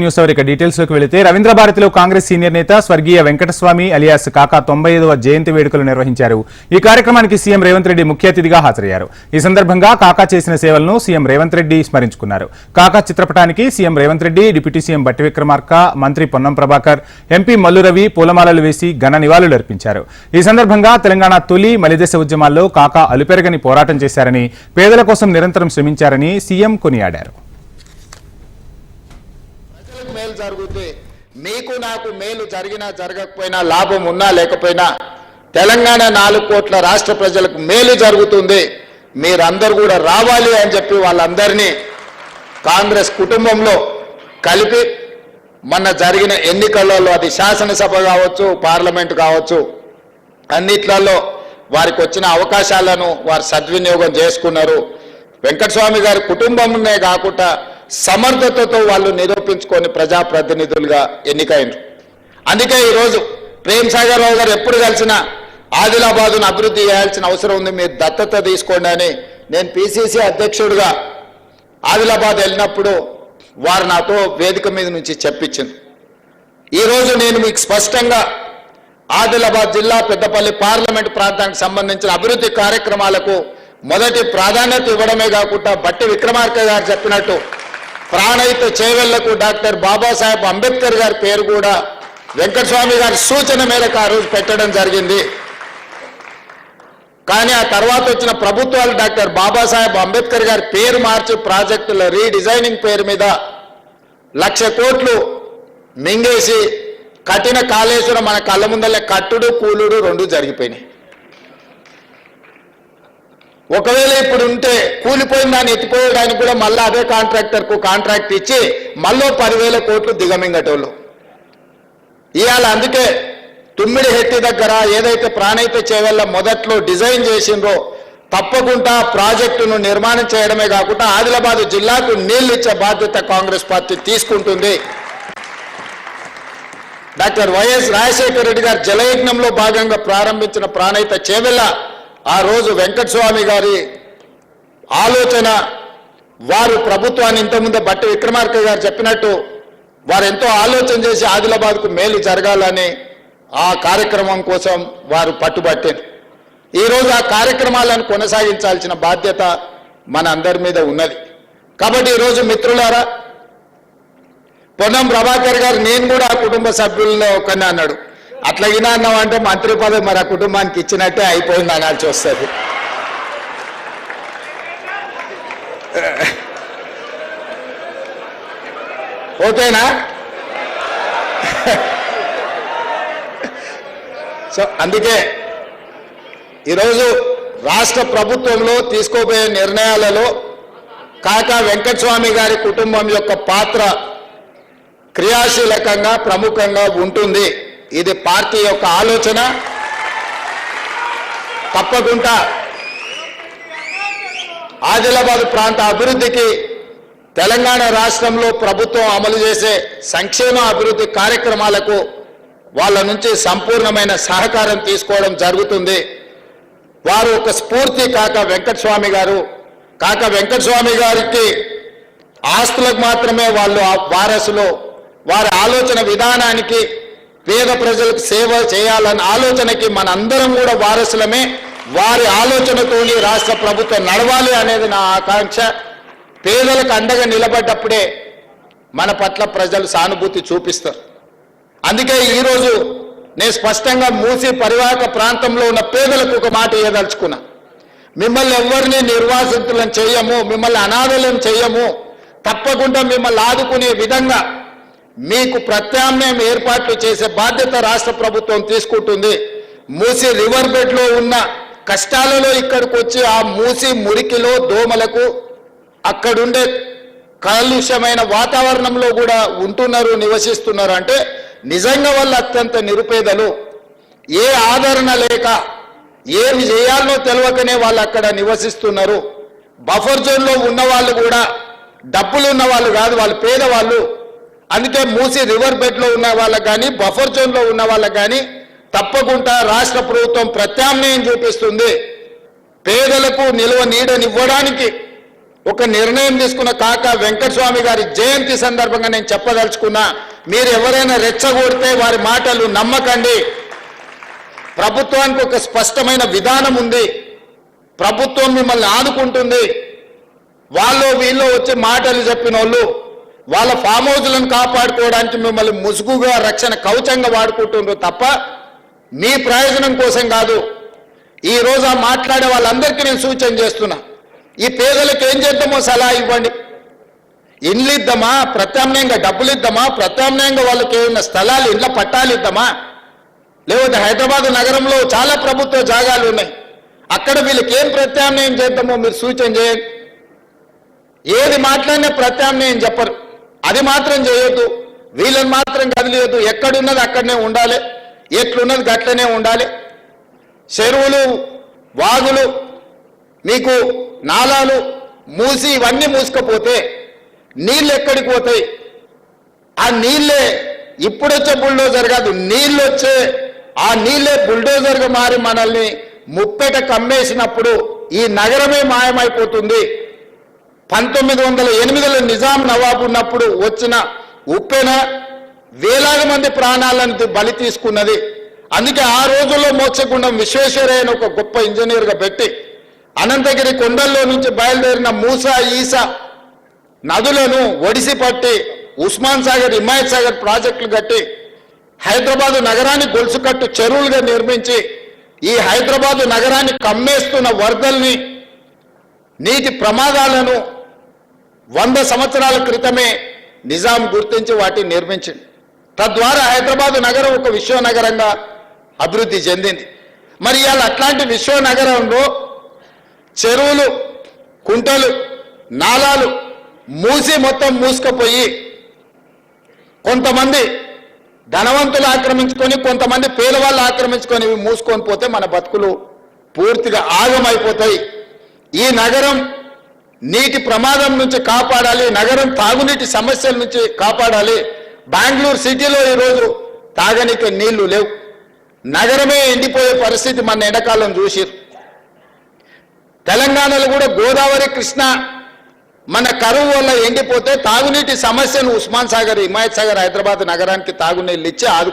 News hour ఇక డీటెయిల్స్లోకి వెళితే రవీంద్ర భారతిలో కాంగ్రెస్ సీనియర్ నేత స్వర్గీయ వెంకటస్వామి అలియాస్ కాకా తొంభై ఐదవ జయంతి వేడుకలు నిర్వహించారు. ఈ కార్యక్రమానికి సీఎం రేవంత్ రెడ్డి ముఖ్య అతిథిగా హాజరయ్యారు. ఈ సందర్భంగా కాకా చేసిన సేవలను సీఎం రేవంత్ రెడ్డి స్మరించుకున్నారు. కాకా చిత్రపటానికి CM Revanth Reddy deputy CM Batti Vikramarka మంత్రి పొన్నం ప్రభాకర్ ఎంపీ మల్లు రవి పూలమాలలు వేసి ఘన నివాళులు అర్పించారు. ఈ సందర్భంగా తెలంగాణ తొలి మలిదశ ఉద్యమాల్లో కాకా అలుపెరగని పోరాటం చేశారని పేదల కోసం నిరంతరం శ్రమించారని సీఎం కొనియాడారు. జరుగుతుంది మీకు నాకు మేలు జరిగినా జరగకపోయినా లాభం ఉన్నా లేకపోయినా తెలంగాణ నాలుగు కోట్ల రాష్ట్ర ప్రజలకు మేలు జరుగుతుంది. మీరందరూ కూడా రావాలి అని చెప్పి వాళ్ళందరినీ కాంగ్రెస్ కుటుంబంలో కలిపి మొన్న జరిగిన ఎన్నికలలో అది శాసనసభ కావచ్చు పార్లమెంట్ కావచ్చు అన్నిట్లలో వారికి వచ్చిన అవకాశాలను వారు సద్వినియోగం చేసుకున్నారు. వెంకటస్వామి గారి కుటుంబంనే కాకుండా సమర్థతతో వాళ్ళు నిరూపించుకొని ప్రజాప్రతినిధులుగా ఎన్నికైనరు అందుకే ఈరోజు ప్రేమ్ సాగర్ రావు గారు ఎప్పుడు కలిసినా ఆదిలాబాదును అభివృద్ధి చేయాల్సిన అవసరం ఉంది మీరు దత్తత తీసుకోండి అని నేను పిసిసి అధ్యక్షుడిగా ఆదిలాబాద్ వెళ్ళినప్పుడు వారు నాతో వేదిక మీద నుంచి చెప్పించింది. ఈరోజు నేను మీకు స్పష్టంగా ఆదిలాబాద్ జిల్లా పెద్దపల్లి పార్లమెంట్ ప్రాంతానికి సంబంధించిన అభివృద్ధి కార్యక్రమాలకు మొదటి ప్రాధాన్యత ఇవ్వడమే కాకుండా బట్టి విక్రమార్క గారు చెప్పినట్టు ప్రాణయిత చేవెళ్ళకు డాక్టర్ బాబాసాహెబ్ అంబేద్కర్ గారి పేరు కూడా వెంకటస్వామి గారి సూచన మేరకు ఆ రోజు పెట్టడం జరిగింది. కానీ ఆ తర్వాత వచ్చిన ప్రభుత్వాలు డాక్టర్ బాబాసాహెబ్ అంబేద్కర్ గారి పేరు మార్చి ప్రాజెక్టుల రీడిజైనింగ్ పేరు మీద లక్ష కోట్లు మింగేసి కఠిన కాళేశ్వరం మన కళ్ళ ముందలే కట్టుడు కూలుడు రెండు జరిగిపోయినాయి. ఒకవేళ ఇప్పుడు ఉంటే కూలిపోయిన దాన్ని ఎత్తిపోయడానికి కూడా మళ్ళీ అదే కాంట్రాక్టర్కు కాంట్రాక్ట్ ఇచ్చి మళ్ళీ పదివేల కోట్లు దిగమింగటోళ్ళు. ఇవాళ అందుకే తుమ్మిడి హెట్టి దగ్గర ఏదైతే ప్రాణైతే చేవల్ల మొదట్లో డిజైన్ చేసిందో తప్పకుండా ప్రాజెక్టును నిర్మాణం చేయడమే కాకుండా ఆదిలాబాద్ జిల్లాకు నీళ్ళు ఇచ్చే బాధ్యత కాంగ్రెస్ పార్టీ తీసుకుంటుంది. డాక్టర్ వైఎస్ రాజశేఖర రెడ్డి గారు జలయజ్ఞంలో భాగంగా ప్రారంభించిన ప్రాణైత చేవెళ్ళ ఆ రోజు వెంకటస్వామి గారి ఆలోచన వారు ప్రభుత్వాన్ని ఇంతకుముందే బట్టి విక్రమార్క గారు చెప్పినట్టు వారు ఎంతో ఆలోచన చేసి ఆదిలాబాద్కు మేలు జరగాలని ఆ కార్యక్రమం కోసం వారు పట్టుబట్టారు ఈరోజు ఆ కార్యక్రమాలను కొనసాగించాల్సిన బాధ్యత మన అందరి మీద ఉన్నది. కాబట్టి ఈరోజు మిత్రులారా పొన్నం ప్రభాకర్ గారు నేను కూడా ఆ కుటుంబ సభ్యుల్లో ఒకరిని అన్నాడు. అట్లా అన్నావు అంటే మంత్రి పదవి మరి ఆ కుటుంబానికి ఇచ్చినట్టే అయిపోయింది అనాల్సి వస్తుంది. ఓకేనా? సో అందుకే ఈరోజు రాష్ట్ర ప్రభుత్వంలో తీసుకోబోయే నిర్ణయాలలో కాకా వెంకటస్వామి గారి కుటుంబం యొక్క పాత్ర క్రియాశీలకంగా ప్రముఖంగా ఉంటుంది. ఇది పార్టీ యొక్క ఆలోచన. తప్పకుండా ఆదిలాబాద్ ప్రాంత అభివృద్ధికి తెలంగాణ రాష్ట్రంలో ప్రభుత్వం అమలు చేసే సంక్షేమ అభివృద్ధి కార్యక్రమాలకు వాళ్ళ నుంచి సంపూర్ణమైన సహకారం తీసుకోవడం జరుగుతుంది. వారు ఒక స్ఫూర్తి కాక వెంకటస్వామి గారు కాక వెంకటస్వామి గారికి ఆస్తులకు మాత్రమే వాళ్ళు ఆ వారసులు. వారి ఆలోచన విధానానికి పేద ప్రజలకు సేవ చేయాలన్న ఆలోచనకి మనందరం కూడా వారసులమే. వారి ఆలోచనతోని రాష్ట్ర ప్రభుత్వం నడవాలి అనేది నా ఆకాంక్ష. పేదలకు అండగా నిలబడ్డప్పుడే మన పట్ల ప్రజలు సానుభూతి చూపిస్తారు. అందుకే ఈరోజు నేను స్పష్టంగా మూసి పరివాహక ప్రాంతంలో ఉన్న పేదలకు ఒక మాట ఇవ్వదలుచుకున్నా మిమ్మల్ని ఎవరిని నిర్వాసితులను చేయము మిమ్మల్ని అనాథలను చేయము తప్పకుండా మిమ్మల్ని ఆదుకునే విధంగా మీకు ప్రత్యామ్నాయం ఏర్పాట్లు చేసే బాధ్యత రాష్ట్ర ప్రభుత్వం తీసుకుంటుంది. మూసి రివర్ బెడ్లో ఉన్న కష్టాలలో ఇక్కడికి వచ్చి ఆ మూసి మురికిలో దోమలకు అక్కడుండే కాలుష్యమైన వాతావరణంలో కూడా ఉంటున్నారు నివసిస్తున్నారు. అంటే నిజంగా వాళ్ళు అత్యంత నిరుపేదలు. ఏ ఆదరణ లేక ఏమి చేయాలో తెలియకనే వాళ్ళు అక్కడ నివసిస్తున్నారు. బఫర్ జోన్లో ఉన్న వాళ్ళు కూడా డబ్బులు ఉన్న వాళ్ళు కాదు వాళ్ళు పేదవాళ్ళు. అందుకే మూసి రివర్ బెడ్లో ఉన్న వాళ్ళకు కానీ బఫర్ జోన్లో ఉన్న వాళ్ళకు కానీ తప్పకుండా రాష్ట్ర ప్రభుత్వం ప్రత్యామ్నాయం చూపిస్తుంది. పేదలకు నిల్వ నీడనివ్వడానికి ఒక నిర్ణయం తీసుకున్న కాక వెంకటస్వామి గారి జయంతి సందర్భంగా నేను చెప్పదలుచుకున్నా మీరు ఎవరైనా రెచ్చగొడితే వారి మాటలు నమ్మకండి. ప్రభుత్వానికి ఒక స్పష్టమైన విధానం ఉంది. ప్రభుత్వం మిమ్మల్ని ఆదుకుంటుంది. వాళ్ళు వీళ్ళు వచ్చి మాటలు చెప్పిన వాళ్ళు వాళ్ళ ఫామ్ హౌజ్లను కాపాడుకోవడానికి మిమ్మల్ని ముసుగుగా రక్షణ కవచంగా వాడుకుంటుండ్రు తప్ప మీ ప్రయోజనం కోసం కాదు. ఈ రోజు ఆ మాట్లాడే వాళ్ళందరికీ నేను సూచన చేస్తున్నా. ఈ పేదలకు ఏం చేద్దామో సలహా ఇవ్వండి. ఇండ్లు ఇద్దామా? ప్రత్యామ్నాయంగా డబ్బులు ఇద్దామా? ప్రత్యామ్నాయంగా వాళ్ళకి ఏమైనా స్థలాలు ఇండ్ల పట్టాలు ఇద్దామా? లేకపోతే హైదరాబాద్ నగరంలో చాలా ప్రభుత్వ జాగాలు ఉన్నాయి. అక్కడ వీళ్ళకి ఏం ప్రత్యామ్నాయం చేద్దామో మీరు సూచన చేయండి. ఏది మాట్లాడినా ప్రత్యామ్నాయం చెప్పరు. అది మాత్రం చేయొద్దు. వీళ్ళని మాత్రం కదిలియొద్దు. ఎక్కడున్నది అక్కడనే ఉండాలి. ఎట్లున్నది గట్లనే ఉండాలి. చెరువులు వాగులు మీకు నాలాలు మూసి ఇవన్నీ మూసుకపోతే నీళ్ళు ఎక్కడికి పోతాయి? ఆ నీళ్ళే ఇప్పుడొచ్చే బుల్డోజర్ కాదు నీళ్ళు వచ్చే ఆ నీళ్ళే బుల్డోజర్గా మారి మనల్ని ముప్పెట కమ్మేసినప్పుడు ఈ నగరమే మాయమైపోతుంది. పంతొమ్మిది వందల ఎనిమిదిలో నిజాం నవాబు ఉన్నప్పుడు వచ్చిన ఉప్పెన వేలాది మంది ప్రాణాలను బలి తీసుకున్నది. అందుకే ఆ రోజుల్లో మోక్షగుండం విశ్వేశ్వరయ్యను ఒక గొప్ప ఇంజనీర్గా పెట్టి అనంతగిరి కొండల్లో నుంచి బయలుదేరిన మూసా ఈసా నదులను ఒడిసి పట్టి ఉస్మాన్ సాగర్ హిమాయత్ సాగర్ ప్రాజెక్టులు కట్టి హైదరాబాదు నగరాన్ని గొలుసుకట్టు చెరువులుగా నిర్మించి ఈ హైదరాబాదు నగరాన్ని కమ్మేస్తున్న వరదల్ని నీటి ప్రమాదాలను వంద సంవత్సరాల క్రితమే నిజాం గుర్తించి వాటిని నిర్మించింది. తద్వారా హైదరాబాదు నగరం ఒక విశ్వనగరంగా అభివృద్ధి చెందింది. మరి ఇవాళ అట్లాంటి విశ్వనగరంలో చెరువులు కుంటలు నాలాలు మూసి మొత్తం మూసుకుపోయి కొంతమంది ధనవంతులు ఆక్రమించుకొని కొంతమంది పేదవాళ్ళు ఆక్రమించుకొని మూసుకొని పోతే మన బతుకులు పూర్తిగా ఆగమైపోతాయి. ఈ నగరం నీటి ప్రమాదం నుంచి కాపాడాలి నగరం తాగునీటి సమస్యల నుంచి కాపాడాలి. బెంగళూరు సిటీలో ఈరోజు తాగనీకి నీళ్ళు లేవు. నగరమే ఎండిపోయే పరిస్థితి మన ఎండాకాలం చూసిరు తెలంగాణలో కూడా గోదావరి కృష్ణ మన కరువు వల్ల ఎండిపోతే తాగునీటి సమస్యను ఉస్మాన్ సాగర్ హిమాయత్ సాగర్ హైదరాబాద్ నగరానికి తాగునీళ్ళు ఇచ్చి ఆదు